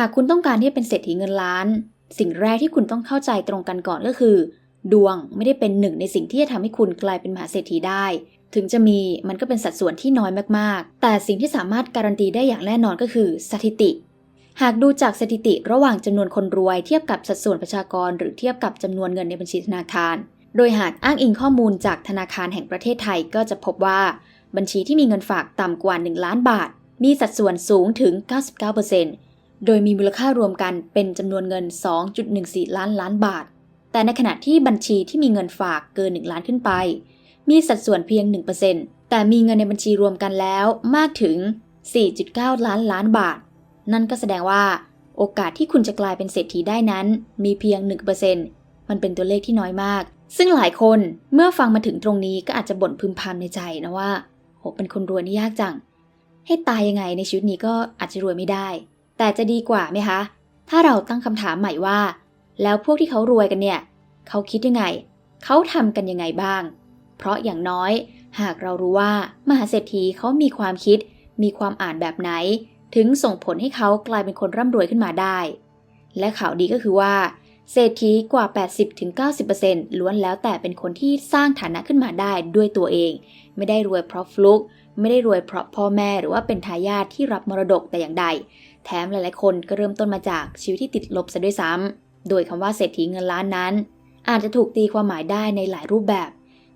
หากคุณต้องการที่จะเป็นเศรษฐีเงินล้าน สิ่งแรกที่คุณต้องเข้าใจตรงกันก่อนก็คือ ดวงไม่ได้เป็นหนึ่งในสิ่งที่จะทำให้คุณกลายเป็นมหาเศรษฐีได้ ถึงจะมีมันก็เป็นสัดส่วนที่น้อยมากๆ แต่สิ่งที่สามารถการันตีได้อย่างแน่นอนก็คือสถิติ หากดูจากสถิติระหว่างจำนวนคนรวยเทียบกับสัดส่วนประชากร หรือเทียบกับจำนวนเงินในบัญชีธนาคาร โดยหากอ้างอิงข้อมูลจากธนาคารแห่งประเทศไทยก็จะพบว่า บัญชีที่มีเงินฝากต่ำกว่า 1 ล้านบาท มีสัดส่วนสูงถึง 99% โดยมีมูลค่ารวมกันเป็นจำนวนเงิน 2.14 ล้านล้านบาท แต่ในขณะที่บัญชีที่มีเงินฝากเกิน 1 ล้านขึ้นไป มีสัดส่วนเพียง 1%แต่มีเงินในบัญชีรวมกันแล้วมากถึง 4.9 ล้านล้านบาท นั่นก็แสดงว่า โอกาสที่คุณจะกลายเป็นเศรษฐีได้นั้น มีเพียง 1%มันเป็นตัวเลขที่น้อยมาก ซึ่งหลายคนเมื่อฟังมาถึงตรงนี้ก็อาจจะบ่นพึมพำในใจนะว่าโหเป็นคนรวยนี่ยากจัง ให้ตายยังไงในชีวิตนี้ก็อาจจะรวยไม่ได้ แต่จะดีกว่าไหมคะ ถ้าเราตั้งคำถามใหม่ว่า แล้วพวกที่เขารวยกันเนี่ย เขาคิดยังไง เขาทำกันยังไงบ้าง เพราะอย่างน้อย หากเรารู้ว่ามหาเศรษฐีเขามีความคิด มีความอ่านแบบไหน ถึงส่งผลให้เขากลายเป็นคนร่ำรวยขึ้นมาได้ และข่าวดีก็คือว่า เศรษฐีกว่า 80-90%ล้วนแล้วแต่เป็นคนที่สร้างฐานะขึ้นมาได้ด้วยตัวเอง ไม่ได้รวยเพราะฟลุกไม่ได้รวยเพราะพ่อแม่หรือว่าเป็นทายาทที่รับมรดกแต่อย่างใด แถมหลายๆ คนก็เริ่มต้นมาจากชีวิตที่ติดลบซะด้วยซ้ำโดยคำว่าเศรษฐีเงินล้านนั้น อาจจะถูกตีความหมายได้ในหลายรูปแบบ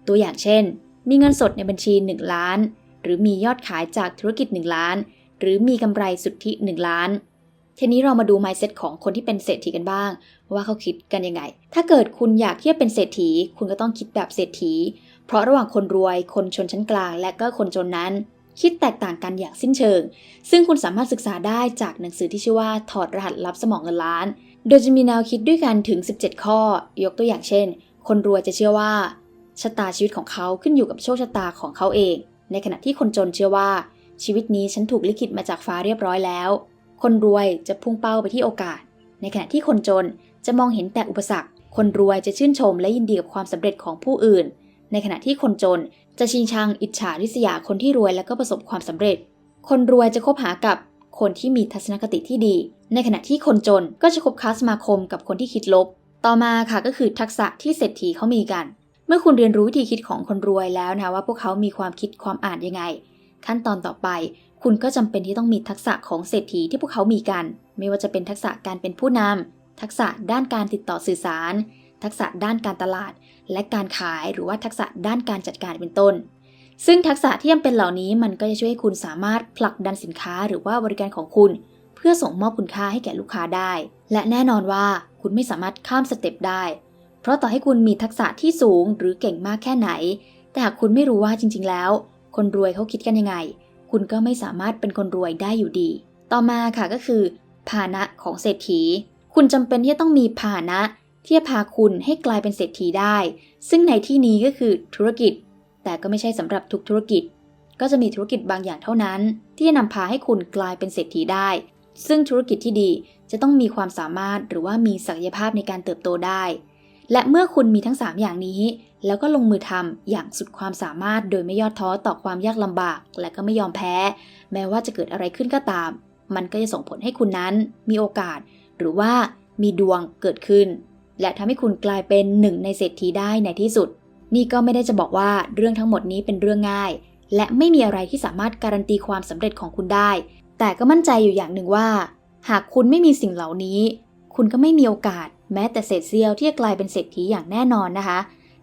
ตัวอย่างเช่น มีเงินสดในบัญชี 1 ล้าน หรือมียอดขายจากธุรกิจ 1 ล้าน หรือมีกำไรสุทธิ 1 ล้านทีนี้เรามาดู mindset ของคนที่เป็นเศรษฐีกันบ้าง ว่าเขาคิดกันยังไง ถ้าเกิดคุณอยากที่จะเป็นเศรษฐี คุณก็ต้องคิดแบบเศรษฐี เพราะระหว่างคนรวย คนชนชั้นกลาง และก็คนจนนั้น คิดแตกต่างกันอย่างสิ้นเชิง ซึ่งคุณสามารถศึกษาได้จากหนังสือที่ชื่อว่าถอดรหัสลับสมองเงินล้าน โดยจะมีแนวคิดด้วยกันถึง 17 ข้อ ยกตัวอย่างเช่น คนรวยจะเชื่อว่าชะตาชีวิตของเขาขึ้นอยู่กับโชคชะตาของเขาเอง ในขณะที่คนจนเชื่อว่า ชีวิตนี้ฉันถูกลิขิตมาจากฟ้าเรียบร้อยแล้ว คนรวยจะพุ่งเป้าไปที่โอกาส ในขณะที่คนจนจะมองเห็นแต่อุปสรรค คนรวยจะชื่นชมและยินดีกับความสำเร็จของผู้อื่น ในขณะที่คนจน จะชิงชังอิจฉาริษยาคนที่รวยและก็ประสบความสำเร็จ คนรวยจะคบหากับคนที่มีทัศนคติที่ดี ในขณะที่คนจนก็จะคบค้าสมาคมกับคนที่คิดลบ ต่อมาค่ะก็คือทักษะที่เศรษฐีเขามีกัน เมื่อคุณเรียนรู้วิธีคิดของคนรวยแล้วนะว่าพวกเขามีความคิดความอ่านยังไง ขั้นตอนต่อไป คุณก็จำเป็นที่ต้องมีทักษะของเศรษฐีที่พวกเขามีกัน ไม่ว่าจะเป็นทักษะการเป็นผู้นำทักษะด้านการติดต่อสื่อสาร ทักษะด้านการตลาด และการขายหรือว่าทักษะด้านการจัดการเป็นต้น ซึ่งทักษะที่จำเป็นเหล่านี้มันก็จะช่วยให้คุณสามารถผลักดันสินค้าหรือว่าบริการของคุณ เพื่อส่งมอบคุณค่าให้แก่ลูกค้าได้ และแน่นอนว่าคุณไม่สามารถข้ามสเต็ปได้ เพราะต่อให้คุณมีทักษะที่สูงหรือเก่งมากแค่ไหน แต่หากคุณไม่รู้ว่าจริง ๆ แล้ว คนรวยเขาคิดกันยังไง คุณก็ไม่สามารถเป็นคนรวยได้อยู่ดี ต่อมาค่ะก็คือพานะของเศรษฐี คุณจำเป็นที่จะต้องมีพานะ ที่จะพาคุณให้กลายเป็นเศรษฐีได้ ซึ่งในที่นี้ก็คือธุรกิจ แต่ก็ไม่ใช่สำหรับทุกธุรกิจ ก็จะมีธุรกิจบางอย่างเท่านั้น ที่จะนำพาให้คุณกลายเป็นเศรษฐีได้ ซึ่งธุรกิจที่ดีจะต้องมีความสามารถหรือว่ามีศักยภาพในการเติบโตได้ และเมื่อคุณมีทั้ง 3 อย่างนี้ แล้วก็ลงมือทำอย่างสุดความสามารถ โดยไม่ย่อท้อต่อความยากลำบาก และก็ไม่ยอมแพ้ แม้ว่าจะเกิดอะไรขึ้นก็ตาม มันก็จะส่งผลให้คุณนั้น มีโอกาส หรือว่ามีดวงเกิดขึ้น และทำให้คุณกลายเป็นหนึ่งในเศรษฐีได้ในที่สุด นี่ก็ไม่ได้จะบอกว่าเรื่องทั้งหมดนี้เป็นเรื่องง่าย และไม่มีอะไรที่สามารถการันตีความสำเร็จของคุณได้ แต่ก็มั่นใจอยู่อย่างหนึ่งว่า หากคุณไม่มีสิ่งเหล่านี้ คุณก็ไม่มีโอกาส แม้แต่เศษเสี้ยวที่จะกลายเป็นเศรษฐีอย่างแน่นอนนะคะ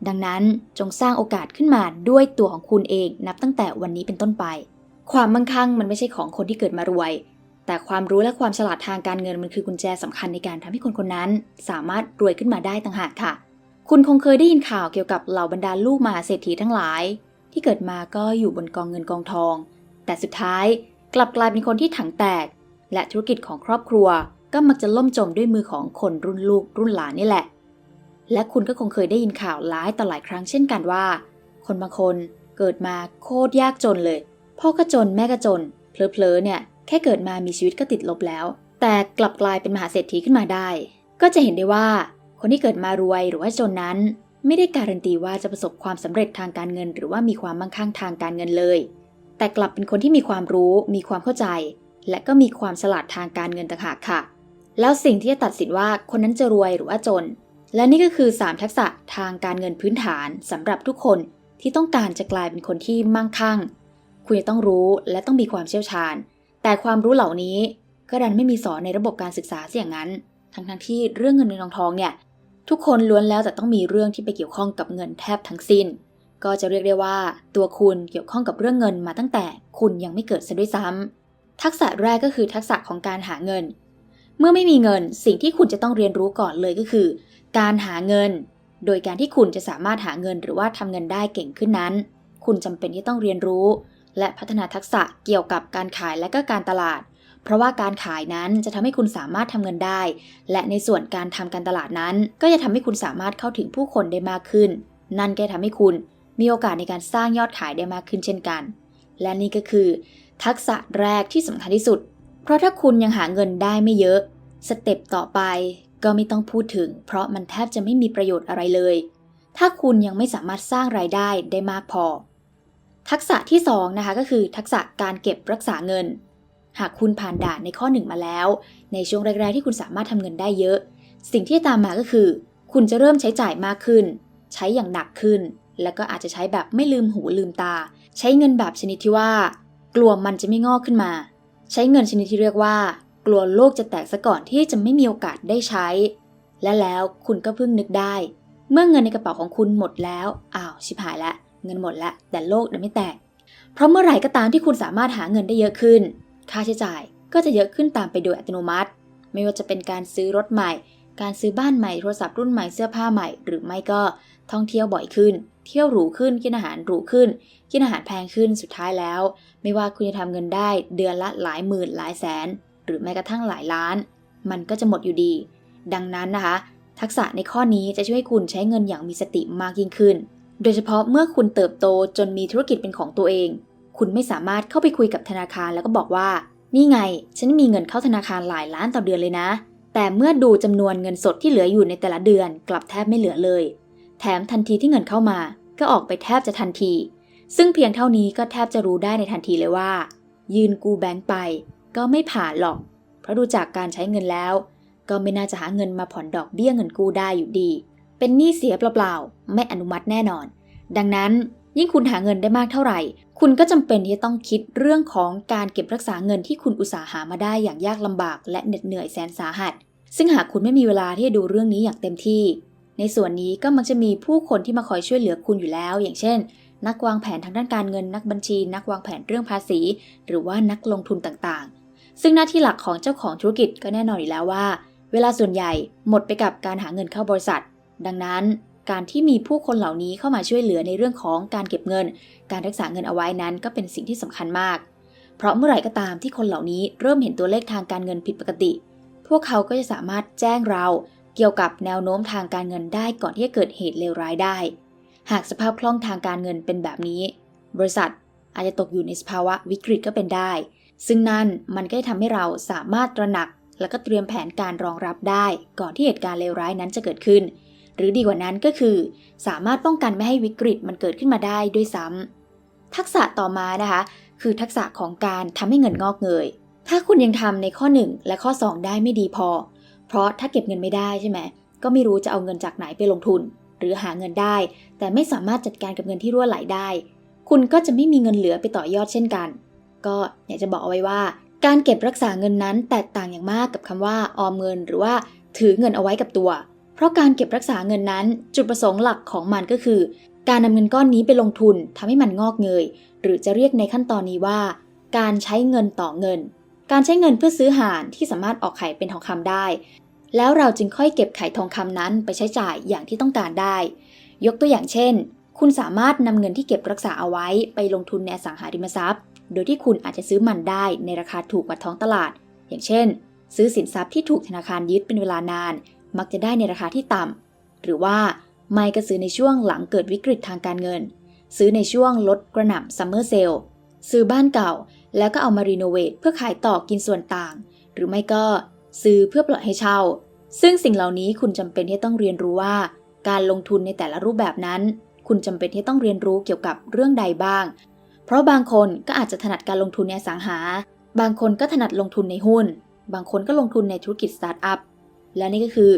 ดังนั้นจงสร้างโอกาสขึ้นมาด้วยตัวของคุณเองนับตั้งแต่วันนี้เป็นต้นไป ความมั่งคั่งมันไม่ใช่ของคนที่เกิดมารวย แต่ความรู้และความฉลาดทางการเงินมันคือกุญแจสำคัญในการทำให้คนคนนั้น สามารถรวยขึ้นมาได้ต่างหากค่ะ คุณคงเคยได้ยินข่าวเกี่ยวกับเหล่าบรรดาลูกมหาเศรษฐีทั้งหลาย ที่เกิดมาก็อยู่บนกองเงินกองทอง แต่สุดท้ายกลับกลายเป็นคนที่ถังแตก และธุรกิจของครอบครัวก็มักจะล่มจมด้วยมือของคนรุ่นลูกรุ่นหลานนี่แหละ และคุณก็คงเคยได้ยินข่าวหลายต่อหลายครั้งเช่นกันว่า คนบางคนเกิดมาโคตรยากจนเลย พ่อก็จนแม่ก็จน เพลอๆเนี่ย ค่เกิดมามีชีวิตก็ติดลบแล้ว แต่กลับกลายเป็นมหาเศรษฐีขึ้นมาได้ ก็จะเห็นได้ว่า คนที่เกิดมารวยหรือว่าจนนั้น ไม่ได้การันตีว่าจะประสบความสำเร็จทางการเงิน หรือว่ามีความมั่งคั่งทางการเงินเลย แต่กลับเป็นคนที่มีความรู้ มีความเข้าใจ และก็มีความฉลาดทางการเงินต่างหากค่ะ แล้วสิ่งที่จะตัดสินว่าคนนั้นจะรวยหรือว่าจน และนี่ก็คือ 3 ทักษะทางการเงินพื้นฐานสำหรับทุกคนที่ต้องการจะกลายเป็นคนที่มั่งคั่ง คุณจะต้องรู้และต้องมีความเชี่ยวชาญ แต่ความรู้เหล่านี้ก็ดันไม่มีสอนในระบบการศึกษาเสียอย่างนั้น ทั้งทั้งๆที่เรื่องเงินเงินทองทองเนี่ยทุกคนล้วนแล้วแต่ต้องมีเรื่องที่ไปเกี่ยวข้องกับเงินแทบทั้งสิ้น ก็จะเรียกได้ว่า ตัวคุณเกี่ยวข้องกับเรื่องเงินมาตั้งแต่คุณยังไม่เกิดซะด้วยซ้ำทักษะแรกก็คือทักษะของการหาเงิน เมื่อไม่มีเงินสิ่งที่คุณจะต้องเรียนรู้ก่อนเลยก็คือ การหาเงิน โดยการที่คุณจะสามารถหาเงินหรือว่าทำเงินได้เก่งขึ้นนั้น คุณจำเป็นที่ต้องเรียนรู้ และพัฒนาทักษะเกี่ยวกับการขายและก็การตลาด เพราะว่าการขายนั้นจะทำให้คุณสามารถทำเงินได้ และในส่วนการทำการตลาดนั้น ก็จะทำให้คุณสามารถเข้าถึงผู้คนได้มากขึ้น นั่นก็จะทำให้คุณมีโอกาสในการสร้างยอดขายได้มากขึ้นเช่นกัน และนี่ก็คือ ทักษะแรกที่สำคัญที่สุด เพราะถ้าคุณยังหาเงินได้ไม่เยอะ สเต็ปต่อไปก็ไม่ต้องพูดถึง เพราะมันแทบจะไม่มีประโยชน์อะไรเลย ถ้าคุณยังไม่สามารถสร้างรายได้ได้มากพอ ทักษะที่สองนะคะก็คือทักษะการเก็บรักษาเงิน หากคุณผ่านด่านในข้อหนึ่งมาแล้ว ในช่วงแรก ๆ ที่คุณสามารถทำเงินได้เยอะ สิ่งที่ตามมาก็คือ คุณจะเริ่มใช้จ่ายมากขึ้น ใช้อย่างหนักขึ้น แล้วก็อาจจะใช้แบบไม่ลืมหูลืมตา ใช้เงินแบบชนิดที่ว่า กลัวมันจะไม่งอกขึ้นมา ใช้เงินชนิดที่เรียกว่า กลัวโลกจะแตกซะก่อนที่จะไม่มีโอกาสได้ใช้ และแล้วคุณก็เพิ่งนึกได้ เมื่อเงินในกระเป๋าของคุณหมดแล้วอ้าวชิบหายละ เงินหมดแล้วแต่โลกเดี๋ยังไม่แตก เพราะเมื่อไหร่ก็ตามที่คุณสามารถหาเงินได้เยอะขึ้น ค่าใช้จ่ายก็จะเยอะขึ้นตามไปโดยอัตโนมัติ ไม่ว่าจะเป็นการซื้อรถใหม่ การซื้อบ้านใหม่โทรศัพท์รุ่นใหม่เสื้อผ้าใหม่ หรือไม่ก็ท่องเที่ยวบ่อยขึ้น เที่ยวหรูขึ้นกินอาหารหรูขึ้น กินอาหารแพงขึ้นสุดท้ายแล้ว ไม่ว่าคุณจะทำเงินได้เดือนละหลายหมื่นหลายแสน หรือแม้กระทั่งหลายล้าน มันก็จะหมดอยู่ดี ดังนั้นนะคะ ทักษะในข้อนี้จะช่วยคุณใช้เงินอย่างมีสติมากยิ่งขึ้น โดยเฉพาะเมื่อคุณเติบโตจนมีธุรกิจเป็นของตัวเอง คุณไม่สามารถเข้าไปคุยกับธนาคารแล้วก็บอกว่า นี่ไง ฉันมีเงินเข้าธนาคารหลายล้านต่อเดือนเลยนะ แต่เมื่อดูจำนวนเงินสดที่เหลืออยู่ในแต่ละเดือน กลับแทบไม่เหลือเลย แถมทันทีที่เงินเข้ามา ก็ออกไปแทบจะทันที ซึ่งเพียงเท่านี้ก็แทบจะรู้ได้ในทันทีเลยว่า ยืนกู้แบงก์ไป ก็ไม่ผ่านหรอก เพราะดูจากการใช้เงินแล้ว ก็ไม่น่าจะหาเงินมาผ่อนดอกเบี้ยเงินกู้ได้อยู่ดี เป็นหนี้เสียเปล่าๆ ไม่อนุมัติแน่นอน ดังนั้นยิ่งคุณหาเงินได้มากเท่าไหร่ คุณก็จำเป็นที่จะต้องคิดเรื่องของการเก็บรักษาเงินที่คุณอุตสาหามาได้อย่างยากลำบาก และเหน็ดเหนื่อยแสนสาหัส ซึ่งหากคุณไม่มีเวลาที่จะดูเรื่องนี้อย่างเต็มที่ ในส่วนนี้ก็มักจะมีผู้คนที่มาคอยช่วยเหลือคุณอยู่แล้ว อย่างเช่น นักวางแผนทางด้านการเงิน นักบัญชี นักวางแผนเรื่องภาษี หรือว่านักลงทุนต่างๆ ซึ่งหน้าที่หลักของเจ้าของธุรกิจก็แน่นอนอยู่แล้วว่า เวลาส่วนใหญ่หมดไปกับการหาเงินเข้าบริษัท ดังนั้นการที่มีผู้คนเหล่านี้เข้ามาช่วยเหลือในเรื่องของการเก็บเงิน การรักษาเงินเอาไว้นั้นก็เป็นสิ่งที่สำคัญมาก เพราะเมื่อไหร่ก็ตามที่คนเหล่านี้เริ่มเห็นตัวเลขทางการเงินผิดปกติ พวกเขาก็จะสามารถแจ้งเราเกี่ยวกับแนวโน้มทางการเงินได้ก่อนที่จะเกิดเหตุเลวร้ายได้ หากสภาพคล่องทางการเงินเป็นแบบนี้ บริษัทอาจจะตกอยู่ในสภาวะวิกฤตก็เป็นได้ ซึ่งนั่นมันก็จะทำให้เราสามารถตระหนัก และก็เตรียมแผนการรองรับได้ ก่อนที่เหตุการณ์เลวร้ายนั้นจะเกิดขึ้น หรือดีกว่านั้นก็คือ สามารถป้องกันไม่ให้วิกฤตมันเกิดขึ้นมาได้ด้วยซ้ำทักษะต่อมานะคะ คือทักษะของการทำให้เงินงอกเงย ถ้าคุณยังทำในข้อ 1 และข้อ 2 ได้ไม่ดีพอ เพราะถ้าเก็บเงินไม่ได้ใช่ไหมก็ไม่รู้จะเอาเงินจากไหนไปลงทุน หรือหาเงินได้ แต่ไม่สามารถจัดการกับเงินที่รั่วไหลได้ คุณก็จะไม่มีเงินเหลือไปต่อยอดเช่นกัน ก็อยากจะบอกเอาไว้ว่า การเก็บรักษาเงินนั้นแตกต่างอย่างมากกับคำว่าออมเงิน หรือว่าถือเงินเอาไว้กับตัว ราะการเก็บรักษาเงินนั้น จุดประสงค์หลักของมันก็คือ การนำเงินก้อนนี้ไปลงทุนทำให้มันงอกเงย หรือจะเรียกในขั้นตอนนี้ว่า การใช้เงินต่อเงิน การใช้เงินเพื่อซื้อห่านที่สามารถออกไข่เป็นทองคำได้ แล้วเราจึงค่อยเก็บไข่ทองคำนั้นไปใช้จ่ายอย่างที่ต้องการได้ ยกตัวอย่างเช่น คุณสามารถนำเงินที่เก็บรักษาเอาไว้ไปลงทุนในอสังหาริมทรัพย์ โดยที่คุณอาจจะซื้อมันได้ในราคาถูกกว่าท้องตลาด อย่างเช่น ซื้อสินทรัพย์ที่ถูกธนาคารยึดเป็นเวลานาน มักจะได้ในราคาที่ต่ำ หรือว่าไม่ก็ซื้อในช่วงหลังเกิดวิกฤตทางการเงิน ซื้อในช่วงลดกระหน่ำซัมเมอร์เซลซื้อบ้านเก่า แล้วก็เอามารีโนเวทเพื่อขายต่อกินส่วนต่าง หรือไม่ก็ซื้อเพื่อปล่อยให้เช่า ซึ่งสิ่งเหล่านี้คุณจำเป็นที่ต้องเรียนรู้ว่า การลงทุนในแต่ละรูปแบบนั้น คุณจำเป็นที่ต้องเรียนรู้เกี่ยวกับเรื่องใดบ้าง เพราะบางคนก็อาจจะถนัดการลงทุนในสังหา บางคนก็ถนัดลงทุนในหุ้น บางคนก็ลงทุนในธุรกิจสตาร์ทอัพ และนี่ก็คือ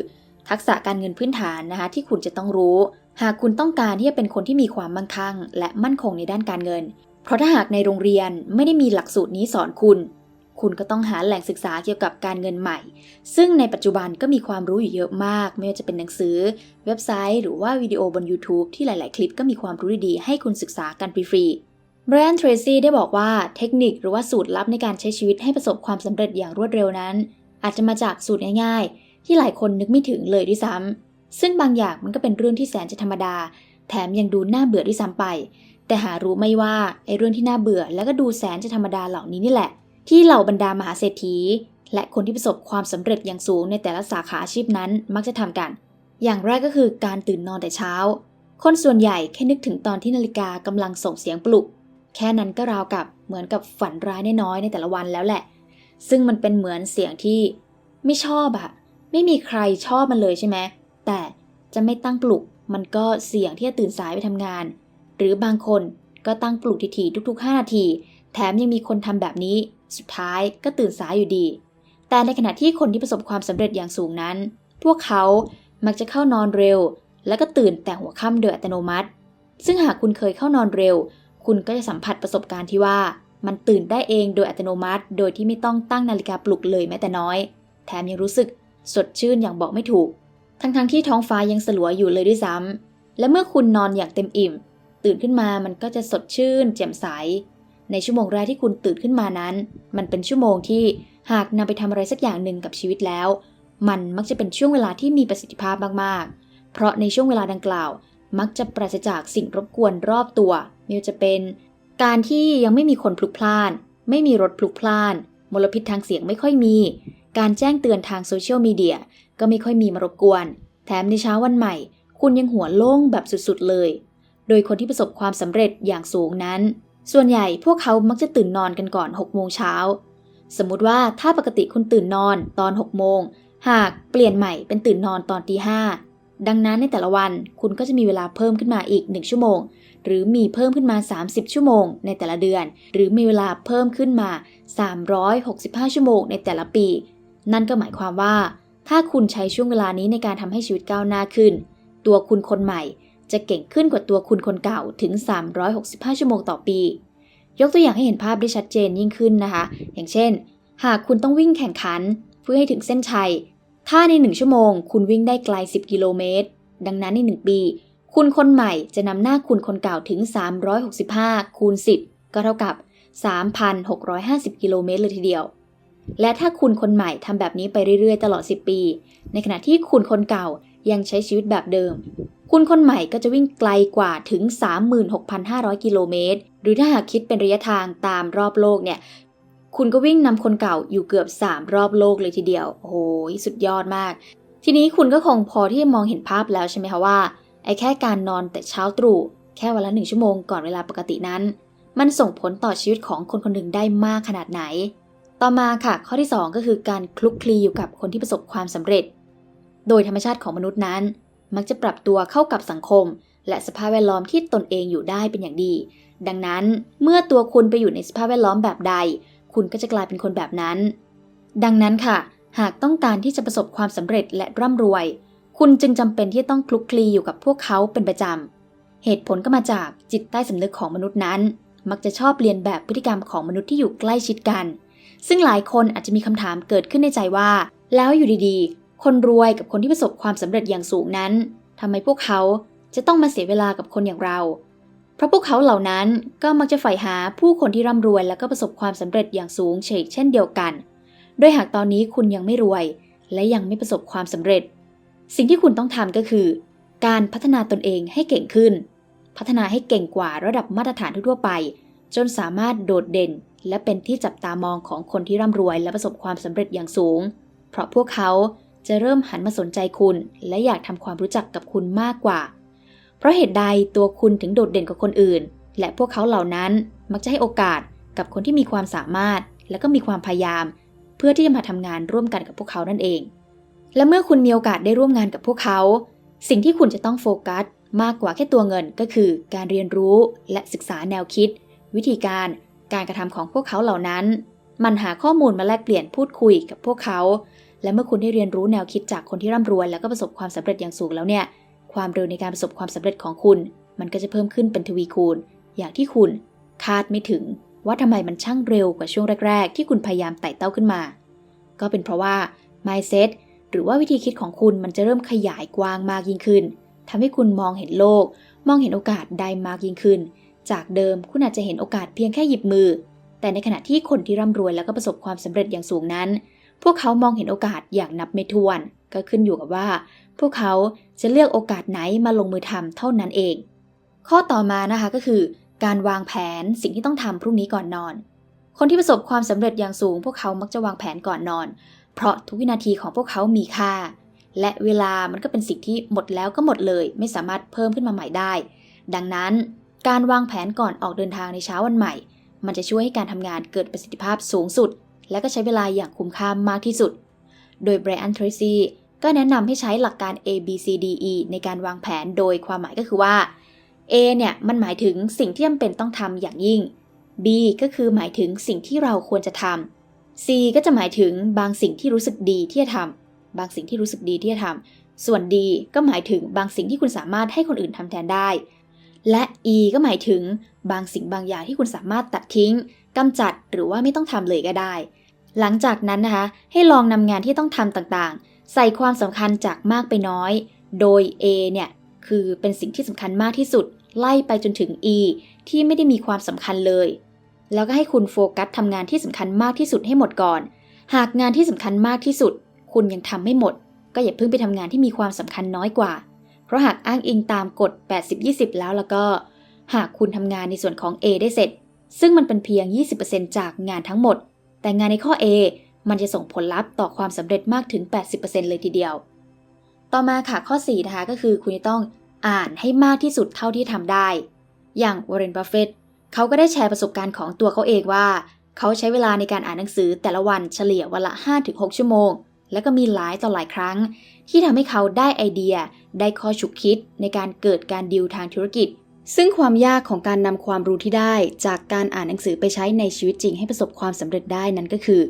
ทักษะการเงินพื้นฐานนะคะที่คุณจะต้องรู้ หากคุณต้องการที่จะเป็นคนที่มีความมั่งคั่ง และมั่นคงในด้านการเงิน เพราะถ้าหากในโรงเรียนไม่ได้มีหลักสูตรนี้สอนคุณ คุณก็ต้องหาแหล่งศึกษาเกี่ยวกับการเงินใหม่ ซึ่งในปัจจุบันก็มีความรู้อยู่เยอะมาก ไม่ว่าจะเป็นหนังสือ เว็บไซต์ หรือว่าวิดีโอบน YouTube ที่หลาย ๆ คลิปก็มีความรู้ดีๆให้คุณศึกษากันฟรีๆ b r ร a n Tracy ได้บอกว่าเทคนิคหรือว่าสูตรลับในการใช้ชีวิตให้ประสบความสำเร็จอย่างรวดเร็วนั้น อาจจะมาจากสูตรง่ายๆ ที่หลายคนนึกไม่ถึงเลยด้วยซ้ำซึ่งบางอย่างมันก็เป็นเรื่องที่แสนจะธรรมดา แถมยังดูน่าเบื่อด้วยซ้ำไป แต่หารู้ไม่ว่าไอ้เรื่องที่น่าเบื่อแล้วก็ดูแสนจะธรรมดาเหล่านี้นี่แหละ ที่เหล่าบรรดามหาเศรษฐี และคนที่ประสบความสำเร็จอย่างสูงในแต่ละสาขาอาชีพนั้นมักจะทำกัน อย่างแรกก็คือการตื่นนอนแต่เช้า คนส่วนใหญ่แค่นึกถึงตอนที่นาฬิกากำลังส่งเสียงปลุก แค่นั้นก็ราวกับเหมือนกับฝันร้ายน้อยๆในแต่ละวันแล้วแหละ ซึ่งมันเป็นเหมือนเสียงที่ไม่ชอบอะ ไม่มีใครชอบมันเลยใช่ไหมแต่จะไม่ตั้งปลุกมันก็เสี่ยงที่จะตื่นสายไปทำงาน หรือบางคนก็ตั้งปลุกทีๆทุกๆ 5 นาที แถมยังมีคนทำแบบนี้ สุดท้ายก็ตื่นสายอยู่ดี แต่ในขณะที่คนที่ประสบความสำเร็จอย่างสูงนั้น พวกเขามักจะเข้านอนเร็ว แล้วก็ตื่นแต่หัวค่ำโดยอัตโนมัติ ซึ่งหากคุณเคยเข้านอนเร็ว คุณก็จะสัมผัสประสบการณ์ที่ว่า มันตื่นได้เองโดยอัตโนมัติ โดยที่ไม่ต้องตั้งนาฬิกาปลุกเลยแม้แต่น้อย แถมยังรู้สึก สดชื่นอย่างบอกไม่ถูก ทั้งๆทที่ท้องฟ้ายังสลัวอยู่เลยด้วยซ้ำและเมื่อคุณนอนอย่างเต็มอิ่ม ตื่นขึ้นมามันก็จะสดชื่น แจ่มใส ในชั่วโมงแรกที่คุณตื่นขึ้นมานั้น มันเป็นชั่วโมงที่หากนำไปทำอะไรสักอย่างหนึ่งกับชีวิตแล้ว มันมักจะเป็นช่วงเวลาที่มีประสิทธิภาพมากๆ เพราะในช่วงเวลาดังกล่าว มักจะปราศจากสิ่งรบกวนรอบตัวไม่ว่าจะเป็น การที่ยังไม่มีคนพลุกพล่าน ไม่มีรถพลุกพล่านมลพิษทางเสียงไม่ค่อยมี การแจ้งเตือนทางโซเชียลมีเดียก็ไม่ค่อยมีมารบกวน แถมในเช้าวันใหม่ คุณยังหัวโล่งแบบสุดๆเลย โดยคนที่ประสบความสำเร็จอย่างสูงนั้น ส่วนใหญ่พวกเขามักจะตื่นนอนกันก่อน6โมงเช้า สมมุติว่าถ้าปกติคุณตื่นนอนตอน6โมง หากเปลี่ยนใหม่เป็นตื่นนอนตอนตีห้าดังนั้นในแต่ละวันคุณก็จะมีเวลาเพิ่มขึ้นมาอีก 1 ชั่วโมง หรือมีเพิ่มขึ้นมา 30 ชั่วโมงในแต่ละเดือน หรือมีเวลาเพิ่มขึ้นมา 365 ชั่วโมงในแต่ละปี นั่นก็หมายความว่า ถ้าคุณใช้ช่วงเวลานี้ในการทำให้ชีวิตก้าวหน้าขึ้น ตัวคุณคนใหม่จะเก่งขึ้นกว่าตัวคุณคนเก่าถึง 365 ชั่วโมงต่อปี ยกตัวอย่างให้เห็นภาพได้ชัดเจนยิ่งขึ้นนะคะ อย่างเช่น หากคุณต้องวิ่งแข่งขัน เพื่อให้ถึงเส้นชัย ถ้าใน 1 ชั่วโมง คุณวิ่งได้ไกล 10 กิโลเมตร ดังนั้นใน 1 ปี คุณคนใหม่จะนำหน้าคุณคนเก่าถึง 365 คูณ 10 ก็เท่ากับ 3,650 กิโลเมตรเลยทีเดียว และถ้าคุณคนใหม่ทำแบบนี้ไปเรื่อยๆ ตลอด 10 ปี ในขณะที่คุณคนเก่ายังใช้ชีวิตแบบเดิม คุณคนใหม่ก็จะวิ่งไกลกว่าถึง 36,500 กิโลเมตร หรือถ้าหากคิดเป็นระยะทางตามรอบโลกเนี่ย คุณก็วิ่งนำคนเก่าอยู่เกือบ 3 รอบโลกเลยทีเดียว โอ้โห สุดยอดมาก ทีนี้คุณก็คงพอที่จะมองเห็นภาพแล้วใช่ไหมคะว่า ไอ้แค่การนอนแต่เช้าตรู่แค่วันละหนึ่งชั่วโมงก่อนเวลาปกตินั้น มันส่งผลต่อชีวิตของคนคนหนึ่งได้มากขนาดไหน ต่อมาค่ะข้อที่ 2 ก็คือการคลุกคลีอยู่กับคนที่ประสบความสำเร็จ โดยธรรมชาติของมนุษย์นั้น มักจะปรับตัวเข้ากับสังคม และสภาพแวดล้อมที่ตนเองอยู่ได้เป็นอย่างดี ดังนั้นเมื่อตัวคุณไปอยู่ในสภาพแวดล้อมแบบใด คุณก็จะกลายเป็นคนแบบนั้น ดังนั้นค่ะ หากต้องการที่จะประสบความสำเร็จและร่ำรวย คุณจึงจำเป็นที่จะต้องคลุกคลีอยู่กับพวกเขาเป็นประจำเหตุผลก็มาจากจิตใต้สำนึกของมนุษย์นั้น มักจะชอบเรียนแบบพฤติกรรมของมนุษย์ที่อยู่ใกล้ชิดกัน ซึ่งหลายคนอาจจะมีคำถามเกิดขึ้นในใจว่า แล้วอยู่ดีๆ คนรวยกับคนที่ประสบความสำเร็จอย่างสูงนั้นทำไมพวกเขาจะต้องมาเสียเวลากับคนอย่างเรา เพราะพวกเขาเหล่านั้นก็มักจะใฝ่หาผู้คนที่ร่ำรวยและก็ประสบความสำเร็จอย่างสูงเฉกเช่นเดียวกัน โดยหากตอนนี้คุณยังไม่รวย และยังไม่ประสบความสำเร็จ สิ่งที่คุณต้องทำก็คือ การพัฒนาตนเองให้เก่งขึ้น พัฒนาให้เก่งกว่าระดับมาตรฐานทั่วไป จนสามารถโดดเด่น และเป็นที่จับตามองของคนที่ร่ำรวยและประสบความสำเร็จอย่างสูง เพราะพวกเขาจะเริ่มหันมาสนใจคุณ และอยากทำความรู้จักกับคุณมากกว่า เพราะเหตุใดตัวคุณถึงโดดเด่นกว่าคนอื่น และพวกเขาเหล่านั้นมักจะให้โอกาสกับคนที่มีความสามารถ และก็มีความพยายาม เพื่อที่จะมาทำงานร่วมกันกับพวกเขานั่นเอง และเมื่อคุณมีโอกาสได้ร่วมงานกับพวกเขา สิ่งที่คุณจะต้องโฟกัสมากกว่าแค่ตัวเงินก็คือ การเรียนรู้และศึกษาแนวคิด วิธีการ การกระทำของพวกเขาเหล่านั้น มันหาข้อมูลมาแลกเปลี่ยนพูดคุยกับพวกเขา และเมื่อคุณได้เรียนรู้แนวคิดจากคนที่ร่ำรวยแล้วก็ประสบความสำเร็จอย่างสูงแล้วเนี่ย ความเร็วในการประสบความสำเร็จของคุณ มันก็จะเพิ่มขึ้นเป็นทวีคูณ อย่างที่คุณคาดไม่ถึง ว่าทำไมมันช่างเร็วกว่าช่วงแรก ๆ ที่คุณพยายามไต่เต้าขึ้นมา ก็เป็นเพราะว่า mindset หรือว่าวิธีคิดของคุณมันจะเริ่มขยายกว้างมากยิ่งขึ้นทำให้คุณมองเห็นโลก มองเห็นโอกาสได้มากยิ่งขึ้น จากเดิมคุณอาจจะเห็นโอกาสเพียงแค่หยิบมือ แต่ในขณะที่คนที่ร่ำรวยแล้วก็ประสบความสำเร็จอย่างสูงนั้น พวกเขามองเห็นโอกาสอย่างนับไม่ถ้วน ก็ขึ้นอยู่กับว่า พวกเขาจะเลือกโอกาสไหนมาลงมือทำเท่านั้นเอง ข้อต่อมานะคะก็คือ การวางแผนสิ่งที่ต้องทำพรุ่งนี้ก่อนนอน คนที่ประสบความสำเร็จอย่างสูง พวกเขามักจะวางแผนก่อนนอน เพราะทุกวินาทีของพวกเขามีค่า และเวลามันก็เป็นสิ่งที่หมดแล้วก็หมดเลย ไม่สามารถเพิ่มขึ้นมาใหม่ได้ ดังนั้น การวางแผนก่อนออกเดินทางในเช้าวันใหม่ มันจะช่วยให้การทำงานเกิดประสิทธิภาพสูงสุด และก็ใช้เวลาอย่างคุ้มค่ามากที่สุด โดยไบรอันเทรซีก็แนะนำให้ใช้หลักการ A B C D E ในการวางแผนโดยความหมายก็คือว่า A เนี่ยมันหมายถึงสิ่งที่จำเป็นต้องทำอย่างยิ่ง B ก็คือหมายถึงสิ่งที่เราควรจะทำ C ก็จะหมายถึงบางสิ่งที่รู้สึกดีที่จะทำบางสิ่งที่รู้สึกดีที่จะทำส่วน D ก็หมายถึงบางสิ่งที่คุณสามารถให้คนอื่นทำแทนได้ และ E ก็หมายถึงบางสิ่งบางอย่างที่คุณสามารถตัดทิ้งกำจัดหรือว่าไม่ต้องทำเลยก็ได้ หลังจากนั้นนะคะ ให้ลองนำงานที่ต้องทำต่างๆ ใส่ความสำคัญจากมากไปน้อย โดย A เนี่ย คือเป็นสิ่งที่สำคัญมากที่สุด ไล่ไปจนถึง E ที่ไม่ได้มีความสำคัญเลย แล้วก็ให้คุณโฟกัสทำงานที่สำคัญมากที่สุดให้หมดก่อน หากงานที่สำคัญมากที่สุด คุณยังทำไม่หมด ก็อย่าเพิ่งไปทำงานที่มีความสำคัญน้อยกว่า ราะหากอ้างอิงตามกฎ 80-20 แล้วแล้วก็ หากคุณทำงานในส่วนของ A ได้เสร็จ ซึ่งมันเป็นเพียง 20%จากงานทั้งหมด แต่งานในข้อ A มันจะส่งผลลัพธ์ต่อความสำเร็จมากถึง 80%เลยทีเดียว ต่อมาค่ะข้อ4นะคะก็คือคุณจะต้องอ่านให้มากที่สุดเท่าที่ทำได้ อย่างวอร์เรนบัฟเฟตเขาก็ได้แชร์ประสบการณ์ของตัวเขาเองว่า เขาใช้เวลาในการอ่านหนังสือแต่ละวันเฉลี่ยวันละ 5-6 ชั่วโมง แล้วก็มีหลายต่อหลายครั้ง ที่ทำให้เขาได้ไอเดีย ได้ข้อฉุกคิดในการเกิดการดิวทางธุรกิจ ซึ่งความยากของการนำความรู้ที่ได้ จากการอ่านหนังสือไปใช้ในชีวิตจริงให้ประสบความสำเร็จได้นั้นก็คือ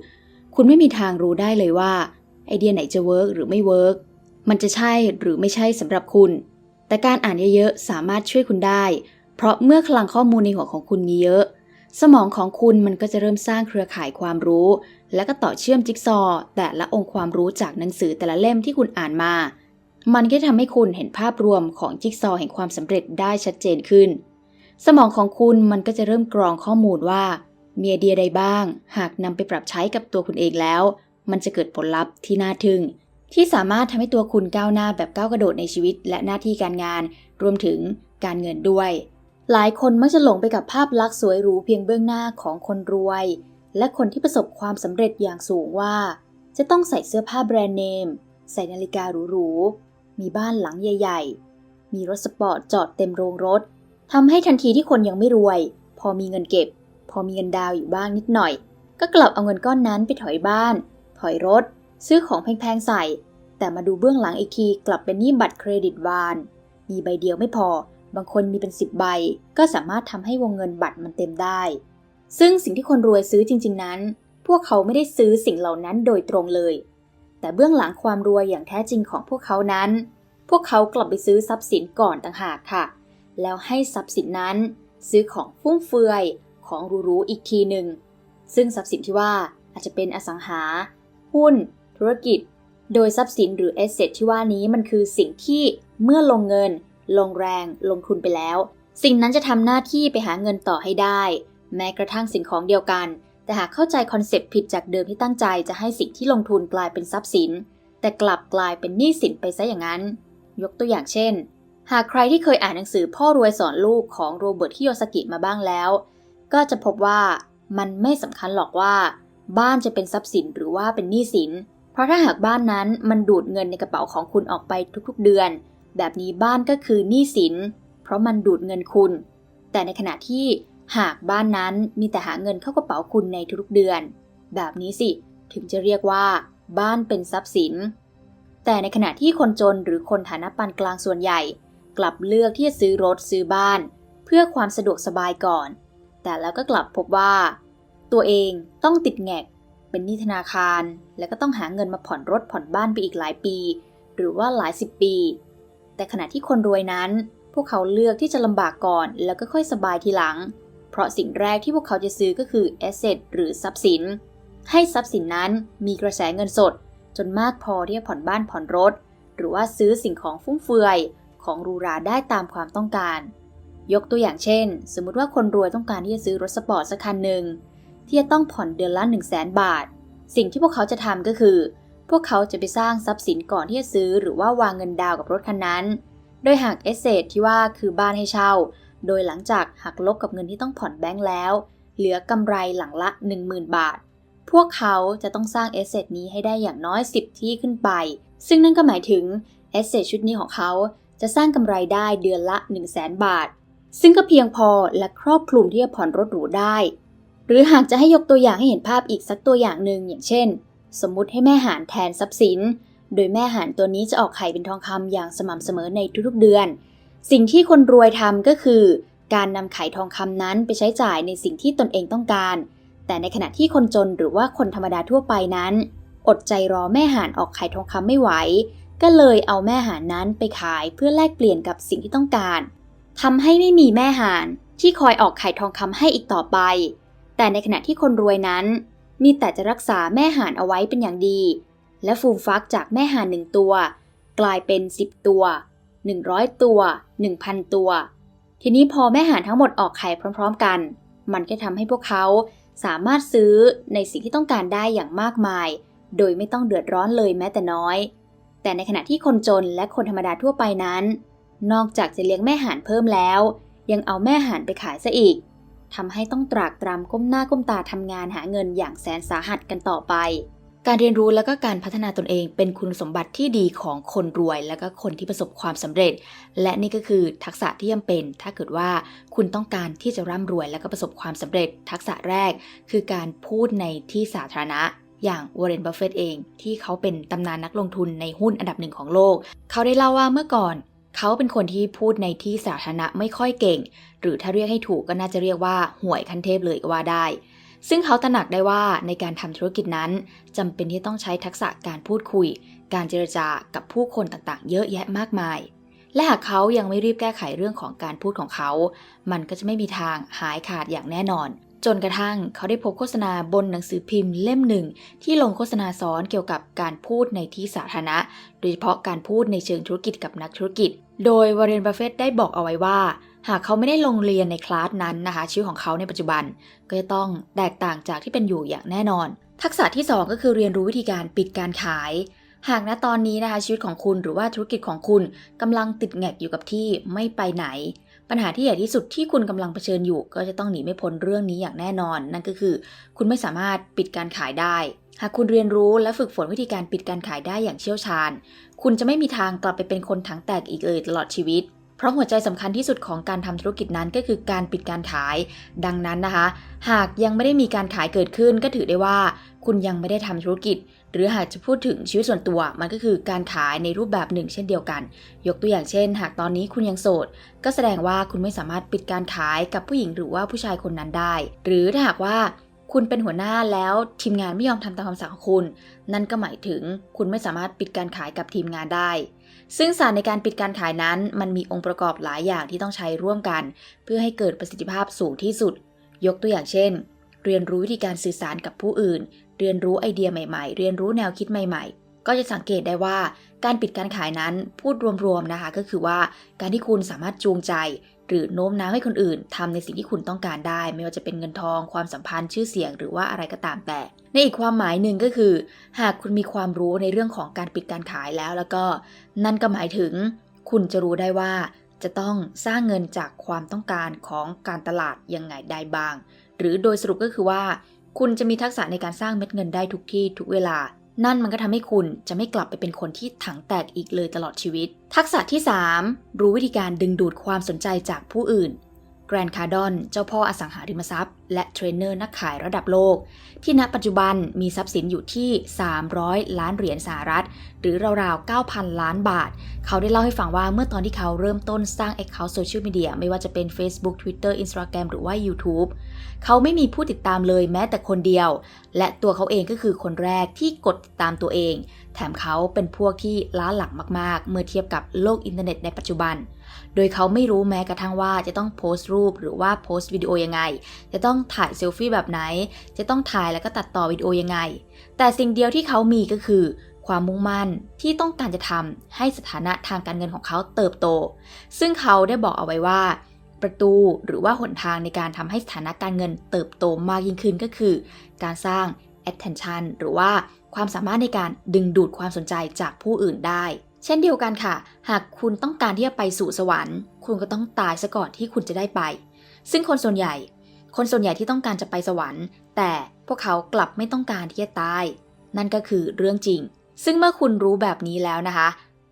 คุณไม่มีทางรู้ได้เลยว่า ไอเดียไหนจะเวิร์กหรือไม่เวิร์กมันจะใช่หรือไม่ใช่สำหรับคุณ แต่การอ่านเยอะๆสามารถช่วยคุณได้ เพราะเมื่อคลังข้อมูลในหัวของคุณมีเยอะสมองของคุณมันก็จะเริ่มสร้างเครือข่ายความรู้ แล้วก็ต่อเชื่อมจิ๊กซอว์แต่ละองค์ความรู้จากหนังสือแต่ละเล่มที่คุณอ่านมา มันก็ทำให้คุณเห็นภาพรวมของจิ๊กซอว์แห่งความสำเร็จได้ชัดเจนขึ้น สมองของคุณมันก็จะเริ่มกรองข้อมูลว่ามีไอเดียใดบ้าง หากนำไปปรับใช้กับตัวคุณเองแล้ว มันจะเกิดผลลัพธ์ที่น่าทึ่ง ที่สามารถทำให้ตัวคุณก้าวหน้าแบบก้าวกระโดดในชีวิต และหน้าที่การงาน รวมถึงการเงินด้วย หลายคนมักจะหลงไปกับภาพลักษณ์สวยหรูเพียงเบื้องหน้าของคนรวย และคนที่ประสบความสำเร็จอย่างสูงว่า จะต้องใส่เสื้อผ้าแบรนด์เนม ใส่นาฬิกาหรูๆ มีบ้านหลังใหญ่ ๆ มีรถสปอร์ตจอดเต็มโรงรถทำให้ทันทีที่คนยังไม่รวย พอมีเงินเก็บ พอมีเงินดาวอยู่บ้างนิดหน่อย ก็กลับเอาเงินก้อนนั้นไปถอยบ้าน ถอยรถ ซื้อของแพงๆใส่ แต่มาดูเบื้องหลังอีกทีกลับเป็นหนี้บัตรเครดิตวาน มีใบเดียวไม่พอ บางคนมีเป็นสิบใบ ก็สามารถทำให้วงเงินบัตรมันเต็มได้ ซึ่งสิ่งที่คนรวยซื้อจริง ๆนั้น พวกเขาไม่ได้ซื้อสิ่งเหล่านั้นโดยตรงเลย แต่เบื้องหลังความรวยอย่างแท้จริงของพวกเขานั้น พวกเขากลับไปซื้อทรัพย์สินก่อนต่างหากค่ะ แล้วให้ทรัพย์สินนั้น ซื้อของฟุ่มเฟือยของหรูๆอีกทีหนึ่ง ซึ่งทรัพย์สินที่ว่าอาจจะเป็นอสังหา หุ้น ธุรกิจ โดยทรัพย์สินหรือ a s s e t ที่ว่านี้มันคือสิ่งที่เมื่อลงเงิน ลงแรง ลงทุนไปแล้ว สิ่งนั้นจะทำหน้าที่ไปหาเงินต่อให้ได้ แม้กระทั่งสิ่งของเดียวกัน แต่หากเข้าใจคอนเซปต์ผิดจากเดิมที่ตั้งใจจะให้สิ่งที่ลงทุนกลายเป็นทรัพย์สิน แต่กลับกลายเป็นหนี้สินไปซะอย่างนั้น ยกตัวอย่างเช่น หากใครที่เคยอ่านหนังสือพ่อรวยสอนลูกของโรเบิร์ตฮิโยสกิมาบ้างแล้ว ก็จะพบว่ามันไม่สำคัญหรอกว่า บ้านจะเป็นทรัพย์สินหรือว่าเป็นหนี้สิน เพราะถ้าหากบ้านนั้นมันดูดเงินในกระเป๋าของคุณออกไปทุกๆเดือน แบบนี้บ้านก็คือหนี้สิน เพราะมันดูดเงินคุณ แต่ในขณะที่ หากบ้านนั้นมีแต่หาเงินเข้ากระเป๋าคุณในทุกเดือน แบบนี้สิถึงจะเรียกว่าบ้านเป็นทรัพย์สิน แต่ในขณะที่คนจนหรือคนฐานะปานกลางส่วนใหญ่ กลับเลือกที่จะซื้อรถซื้อบ้าน เพื่อความสะดวกสบายก่อน แต่แล้วก็กลับพบว่าตตัวเองต้องติดแงกเป็นหนี้ธนาคาร แล้วก็ต้องหาเงินมาผ่อนรถผ่อนบ้านไปอีกหลายปี หรือว่าหลายสิบปี แต่ขณะที่คนรวยนั้น พวกเขาเลือกที่จะลำบากก่อน แล้วก็ค่อยสบายทีหลังเพราะสิ่งแรกที่พวกเขาจะซื้อก็คือ asset หรือทรัพย์สิน ให้ทรัพย์สินนั้นมีกระแสเงินสด จนมากพอที่จะผ่อนบ้านผ่อนรถ หรือว่าซื้อสิ่งของฟุ่มเฟือยของรูราได้ตามความต้องการ ยกตัวอย่างเช่น สมมุติว่าคนรวยต้องการที่จะซื้อรถสปอร์ตสักคันหนึ่งที่จะต้องผ่อนเดือนละ1 0 0 0 0แบาท สิ่งที่พวกเขาจะทำก็คือ พวกเขาจะไปสร้างทรัพย์สินก่อนที่จะซื้อ หรือว่าวางเงินดาวกับรถคันนั้น โดยหากเอเซทที่ว่าคือบ้านให้เช่า โดยหลังจากหักลบกับเงินที่ต้องผ่อนแบงก์แล้ว เหลือกำไรหลังละ 10,000 บาท พวกเขาจะต้องสร้างเอเซทนี้ให้ได้อย่างน้อย 10 ที่ขึ้นไป ซึ่งนั่นก็หมายถึงเอเซทชุดนี้ของเขาจะสร้างกำไรได้เดือนละ 1 0 0 0 0แบาท ซึ่งก็เพียงพอและครอบคลุมที่จะผ่อนรถหรูได้ หรือหากจะให้ยกตัวอย่างให้เห็นภาพอีกสักตัวอย่างหนึ่งอย่างเช่น สมมุติให้แม่หารแทนทรัพย์สิน โดยแม่หารตัวนี้จะออกไข่เป็นทองคำอย่างสม่ำเสมอในทุกๆเดือน สิ่งที่คนรวยทำก็คือ การนำไข่ทองคำนั้นไปใช้จ่ายในสิ่งที่ตนเองต้องการ แต่ในขณะที่คนจนหรือว่าคนธรรมดาทั่วไปนั้น อดใจรอแม่หารออกไข่ทองคำไม่ไหว ก็เลยเอาแม่หารนั้นไปขายเพื่อแลกเปลี่ยนกับสิ่งที่ต้องการทำให้ไม่มีแม่หารที่คอยออกไข่ทองคำให้อีกต่อไป แต่ในขณะที่คนรวยนั้น มีแต่จะรักษาแม่หารเอาไว้เป็นอย่างดี และฟูมฟักจากแม่หารหนึ่งตัว กลายเป็น 10 ตัว 100 ตัว 1,000 ตัว ทีนี้พอแม่ห่ารทั้งหมดออกไข่พร้อม ๆ กัน มันก็ทำให้พวกเขาสามารถซื้อในสิ่งที่ต้องการได้อย่างมากมาย โดยไม่ต้องเดือดร้อนเลยแม้แต่น้อย แต่ในขณะที่คนจนและคนธรรมดาทั่วไปนั้น นอกจากจะเลี้ยงแม่ห่ารเพิ่มแล้ว ยังเอาแม่ห่ารไปขายซะอีกทำให้ต้องตรากตรำก้มหน้าก้มตาทำงานหาเงินอย่างแสนสาหัสกันต่อไป การเรียนรู้และก็การพัฒนาตนเองเป็นคุณสมบัติที่ดีของคนรวย และก็คนที่ประสบความสำเร็จ และนี่ก็คือทักษะที่จำเป็น ถ้าเกิดว่าคุณต้องการที่จะร่ำรวย และก็ประสบความสำเร็จ ทักษะแรกคือการพูดในที่สาธารณะอย่างวอร์เรนบัฟเฟตเองที่เขาเป็นตำนานนักลงทุนในหุ้นอันดับหนึ่งของโลก เขาได้เล่าว่าเมื่อก่อน เขาเป็นคนที่พูดในที่สาธารณะไม่ค่อยเก่ง หรือถ้าเรียกให้ถูกก็น่าจะเรียกว่าห่วยคันเทพเลยก็ว่าได้ ซึ่งเขาตระหนักได้ว่าในการทำธุรกิจนั้นจำเป็นที่ต้องใช้ทักษะการพูดคุย การเจรจากับผู้คนต่างๆ เยอะแยะมากมาย และหากเขายังไม่รีบแก้ไขเรื่องของการพูดของเขา มันก็จะไม่มีทางหายขาดอย่างแน่นอน จนกระทั่งเขาได้พบโฆษณาบนหนังสือพิมพ์เล่มหนึ่ง ที่ลงโฆษณาสอนเกี่ยวกับการพูดในที่สาธารณะ โดยเฉพาะการพูดในเชิงธุรกิจกับนักธุรกิจ โดยวอร์เรนบัฟเฟตได้บอกเอาไว้ว่า หากเขาไม่ได้ลงเรียนในคลาสนั้นนะคะ ชีวิตของเขาในปัจจุบัน ก็จะต้องแตกต่างจากที่เป็นอยู่อย่างแน่นอน ทักษะที่ 2 ก็คือเรียนรู้วิธีการปิดการขาย หากณตอนนี้นะคะชีวิตของคุณหรือว่าธุรกิจของคุณกำลังติดแงกอยู่กับที่ไม่ไปไหน ปัญหาที่ใหญ่ที่สุดที่คุณกำลังเผชิญอยู่ ก็จะต้องหนีไม่พ้นเรื่องนี้อย่างแน่นอน นั่นก็คือ คุณไม่สามารถปิดการขายได้ หากคุณเรียนรู้และฝึกฝนวิธีการปิดการขายได้อย่างเชี่ยวชาญ คุณจะไม่มีทางกลับไปเป็นคนถังแตกอีกเลยตลอดชีวิต เพราะหัวใจสำคัญที่สุดของการทำธุรกิจนั้นก็คือการปิดการขาย ดังนั้นนะคะ หากยังไม่ได้มีการขายเกิดขึ้น ก็ถือได้ว่า คุณยังไม่ได้ทำธุรกิจ หรือหากจะพูดถึงชีวิตส่วนตัว มันก็คือการขายในรูปแบบหนึ่ง เช่นเดียวกัน ยกตัวอย่างเช่น หากตอนนี้คุณยังโสด ก็แสดงว่าคุณไม่สามารถปิดการขายกับผู้หญิงหรือว่าผู้ชายคนนั้นได้ หรือถ้าหากว่าคุณเป็นหัวหน้าแล้วทีมงานไม่ยอมทำตามคำสั่งของคุณ นั่นก็หมายถึงคุณไม่สามารถปิดการขายกับทีมงานได้ ซึ่งศาสตร์ในการปิดการขายนั้น มันมีองค์ประกอบหลายอย่างที่ต้องใช้ร่วมกัน เพื่อให้เกิดประสิทธิภาพสูงที่สุด ยกตัวอย่างเช่น เรียนรู้วิธีการสื่อสารกับผู้อื่น เรียนรู้ไอเดียใหม่ๆ เรียนรู้แนวคิดใหม่ๆ ก็จะสังเกตได้ว่าการปิดการขายนั้นพูดรวมๆนะคะ ก็คือว่าการที่คุณสามารถจูงใจ รือโน้มน้าวให้คนอื่นทำในสิ่งที่คุณต้องการได้ ไม่ว่าจะเป็นเงินทอง ความสัมพันธ์ชื่อเสียงหรือว่าอะไรก็ตามแต่ ในอีกความหมายหนึ่งก็คือ หากคุณมีความรู้ในเรื่องของการปิดการขายแล้ว แล้วก็นั่นก็หมายถึง คุณจะรู้ได้ว่า จะต้องสร้างเงินจากความต้องการของการตลาดยังไงได้บ้าง หรือโดยสรุปก็คือว่า คุณจะมีทักษะในการสร้างเม็ดเงินได้ทุกที่ทุกเวลา นั่นมันก็ทำให้คุณจะไม่กลับไปเป็นคนที่ถังแตกอีกเลยตลอดชีวิต ทักษะที่ 3 รู้วิธีการดึงดูดความสนใจจากผู้อื่น แกรนคาร์ดอน เจ้าพ่ออสังหาริมทรัพย์และเทรนเนอร์นักขายระดับโลก ที่ณปัจจุบันมีทรัพย์สินอยู่ที่ 300 ล้านเหรียญสหรัฐ หรือราวๆ 9,000 ล้านบาท เขาได้เล่าให้ฟังว่าเมื่อตอนที่เขาเริ่มต้นสร้าง Account Social Media ไม่ว่าจะเป็น Facebook Twitter Instagram หรือว่า YouTube เขาไม่มีผู้ติดตามเลยแม้แต่คนเดียว และตัวเขาเองก็คือคนแรกที่กดติดตามตัวเอง แถมเขาเป็นพวกที่ล้าหลังมากๆ เมื่อเทียบกับโลกอินเทอร์เน็ตในปัจจุบัน โดยเขาไม่รู้แม้กระทั่งว่าจะต้องโพสต์รูป หรือว่าโพสต์วิดีโอยังไง จะต้องถ่ายเซลฟี่แบบไหน จะต้องถ่ายแล้วก็ตัดต่อวิดีโอยังไง แต่สิ่งเดียวที่เขามีก็คือ ความมุ่งมั่นที่ต้องการจะทำให้สถานะทางการเงินของเขาเติบโต ซึ่งเขาได้บอกเอาไว้ว่า ประตูหรือว่าหนทางในการทำให้สถานะการเงินเติบโตมากยิ่งขึ้นก็คือ การสร้าง attention หรือว่าความสามารถในการดึงดูดความสนใจจากผู้อื่นได้ เช่นเดียวกันค่ะ หากคุณต้องการที่จะไปสู่สวรรค์ คุณก็ต้องตายซะก่อนที่คุณจะได้ไป ซึ่งคนส่วนใหญ่ คนส่วนใหญ่ที่ต้องการจะไปสวรรค์ แต่พวกเขากลับไม่ต้องการที่จะตาย นั่นก็คือเรื่องจริง ซึ่งเมื่อคุณรู้แบบนี้แล้วนะคะ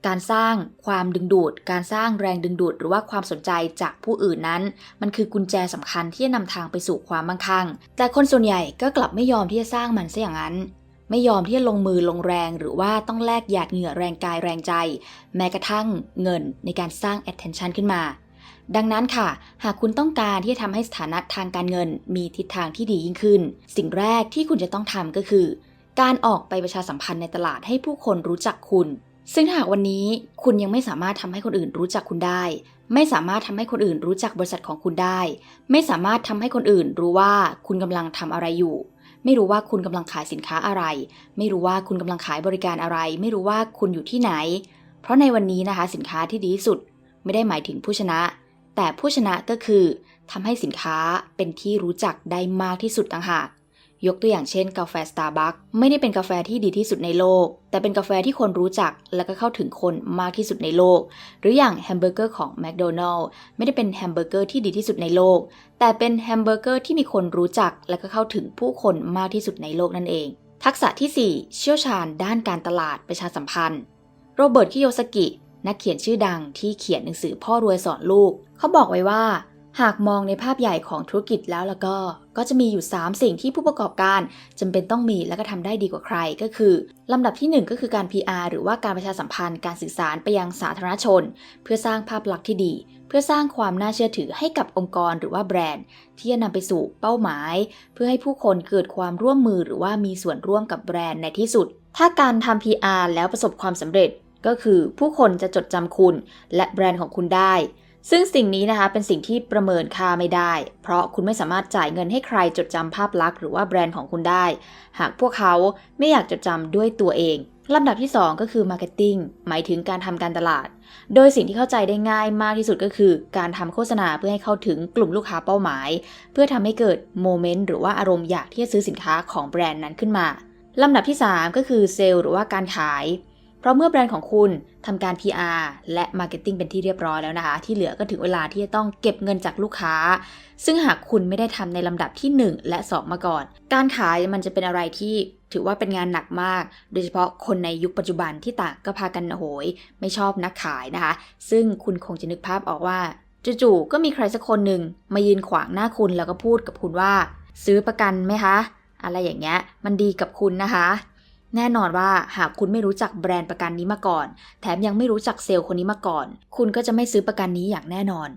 การสร้างความดึงดูด การสร้างแรงดึงดูด หรือว่าความสนใจจากผู้อื่นนั้น มันคือกุญแจสำคัญที่จะนำทางไปสู่ความมั่งคั่ง แต่คนส่วนใหญ่ก็กลับไม่ยอมที่จะสร้างมันซะอย่างนั้นไม่ยอมที่จะลงมือลงแรงหรือว่าต้องแลกหยาดเหงื่อแรงกายแรงใจ แม้กระทั่งเงินในการสร้าง attention ขึ้นมา ดังนั้นค่ะ หากคุณต้องการที่จะทำให้สถานะทางการเงิน มีทิศทางที่ดียิ่งขึ้น สิ่งแรกที่คุณจะต้องทำก็คือ การออกไปประชาสัมพันธ์ในตลาดให้ผู้คนรู้จักคุณ ซึ่งหากวันนี้คุณยังไม่สามารถทำให้คนอื่นรู้จักคุณได้ ไม่สามารถทำให้คนอื่นรู้จักบริษัทของคุณได้ ไม่สามารถทำให้คนอื่นรู้ว่าคุณกำลังทำอะไรอยู่ไม่รู้ว่าคุณกำลังขายสินค้าอะไร ไม่รู้ว่าคุณกำลังขายบริการอะไร ไม่รู้ว่าคุณอยู่ที่ไหน เพราะในวันนี้นะคะสินค้าที่ดีที่สุด ไม่ได้หมายถึงผู้ชนะ แต่ผู้ชนะก็คือทำให้สินค้าเป็นที่รู้จักได้มากที่สุดต่างหาก ยกตัวอย่างเช่นกาแฟ Starbucks ไม่ได้เป็นกาแฟที่ดีที่สุดในโลก แต่เป็นกาแฟที่คนรู้จักและก็เข้าถึงคนมากที่สุดในโลก หรืออย่างแฮมเบอร์เกอร์ของ McDonald ไม่ได้เป็นแฮมเบอร์เกอร์ที่ดีที่สุดในโลก แต่เป็นแฮมเบอร์เกอร์ที่มีคนรู้จักและก็เข้าถึงผู้คนมากที่สุดในโลกนั่นเอง ทักษะที่ 4 เชี่ยวชาญด้านการตลาดประชาสัมพันธ์ โรเบิร์ต คิโยสกิ นักเขียนชื่อดังที่เขียนหนังสือพ่อรวยสอนลูก เขาบอกไว้ว่า หากมองในภาพใหญ่ของธุรกิจแล้วแล้วก็ ก็จะมีอยู่ 3 สิ่งที่ผู้ประกอบการจำเป็นต้องมีและก็ทำได้ดีกว่าใครก็คือลำดับที่ 1 ก็คือการ PR หรือว่าการประชาสัมพันธ์การสื่อสารไปยังสาธารณชน เพื่อสร้างภาพลักษณ์ที่ดี เพื่อสร้างความน่าเชื่อถือให้กับองค์กรหรือว่าแบรนด์ ที่จะนำไปสู่เป้าหมาย เพื่อให้ผู้คนเกิดความร่วมมือหรือว่ามีส่วนร่วมกับแบรนด์ในที่สุดถ้าการทำ PR แล้วประสบความสำเร็จ ก็คือผู้คนจะจดจำคุณและแบรนด์ของคุณได้ ซึ่งสิ่งนี้นะคะเป็นสิ่งที่ประเมินค่าไม่ได้ เพราะคุณไม่สามารถจ่ายเงินให้ใครจดจำภาพลักษณ์หรือว่าแบรนด์ของคุณได้ หากพวกเขาไม่อยากจดจำด้วยตัวเองลำดับที่ 2 ก็คือ Marketing หมายถึงการทำการตลาด โดยสิ่งที่เข้าใจได้ง่ายมากที่สุดก็คือ การทำโฆษณาเพื่อให้เข้าถึงกลุ่มลูกค้าเป้าหมาย เพื่อทำให้เกิดโมเมนต์หรือว่าอารมณ์อยากที่จะซื้อสินค้าของแบรนด์นั้นขึ้นมาลำดับที่ 3 ก็คือเซลล์หรือว่าการขาย เพราะเมื่อแบรนด์ของคุณทำการ PR และ Marketing เป็นที่เรียบร้อยแล้วนะคะ ที่เหลือก็ถึงเวลาที่จะต้องเก็บเงินจากลูกค้า ซึ่งหากคุณไม่ได้ทำในลำดับที่ 1 และ 2 มาก่อน การขายมันจะเป็นอะไรที่ถือว่าเป็นงานหนักมาก โดยเฉพาะคนในยุคปัจจุบันที่ต่างก็พากันโหย ไม่ชอบนักขายนะคะ ซึ่งคุณคงจะนึกภาพออกว่าจู่ๆก็มีใครสักคนหนึ่งมายืนขวางหน้าคุณแล้วก็พูดกับคุณว่า ซื้อประกันไหมคะ อะไรอย่างเงี้ยมันดีกับคุณนะคะ แน่นอนว่าหากคุณไม่รู้จักแบรนด์ประกันนี้มาก่อน แถมยังไม่รู้จักเซลล์คนนี้มาก่อน คุณก็จะไม่ซื้อประกันนี้อย่างแน่นอน